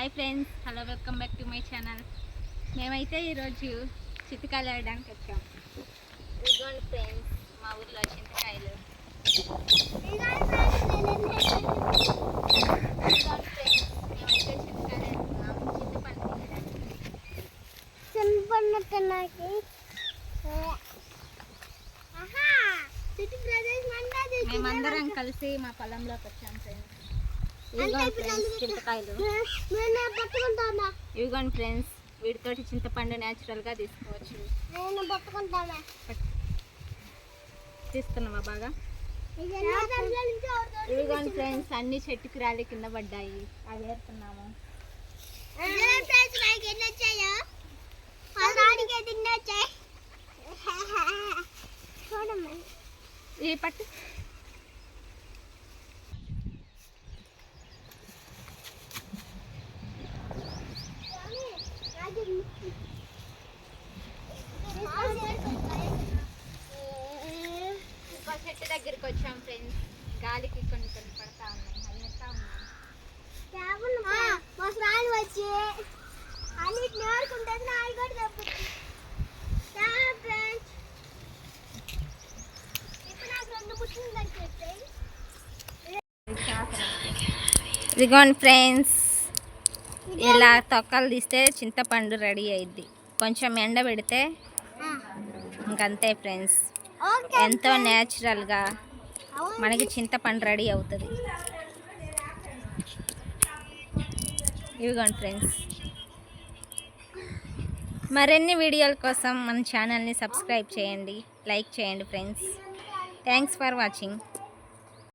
Hi friends hello welcome back to my channel. మేమైతే ఈరోజు చిత్తకాయలు వేయడానికి వచ్చాం. ఇదిగోండి ఫ్రెండ్స్ మా ఊర్లో చింతకాయలు మేమైతే నాకు మేమందరం కలిసి మా పొలంలోకి వచ్చాం. ఇదిగోండి ఫ్రెండ్స్ చింతకాయలు. ఇవిగోండి ఫ్రెండ్స్ వీటితోటి చింతపండు న్యాచురల్గా తీసుకోవచ్చు. తీస్తున్నావా బాగా? ఇవిగోండి ఫ్రెండ్స్ అన్ని చెట్టుకి రాలి కింద పడ్డాయి. అవి చూడమ్మా. ఈ పట్టు. చెట్టు దగ్గరికి వచ్చాం ఫ్రెండ్స్ గాలికి కొన్ని కొన్ని పడతా ఉన్నాయి. మా వచ్చి నాయి కూడా తప్పుతుంది ఫ్రెండ్స్ ఇప్పుడు నాకు రెండు పుట్టింది కనిపిస్తాయి ఇదిగోండి ఫ్రెండ్స్ ఇలా తొక్కలు తీస్తే చింతపండు రెడీ అయింది కొంచెం ఎండ పెడితే ఇంకంతే ఫ్రెండ్స్ ఎంతో న్యాచురల్గా మనకి చింతపండు రెడీ అవుతుంది. ఇవిగోండి ఫ్రెండ్స్. మరిన్ని వీడియోల కోసం మన ఛానల్ని సబ్స్క్రైబ్ చేయండి లైక్ చేయండి ఫ్రెండ్స్. Thanks for watching.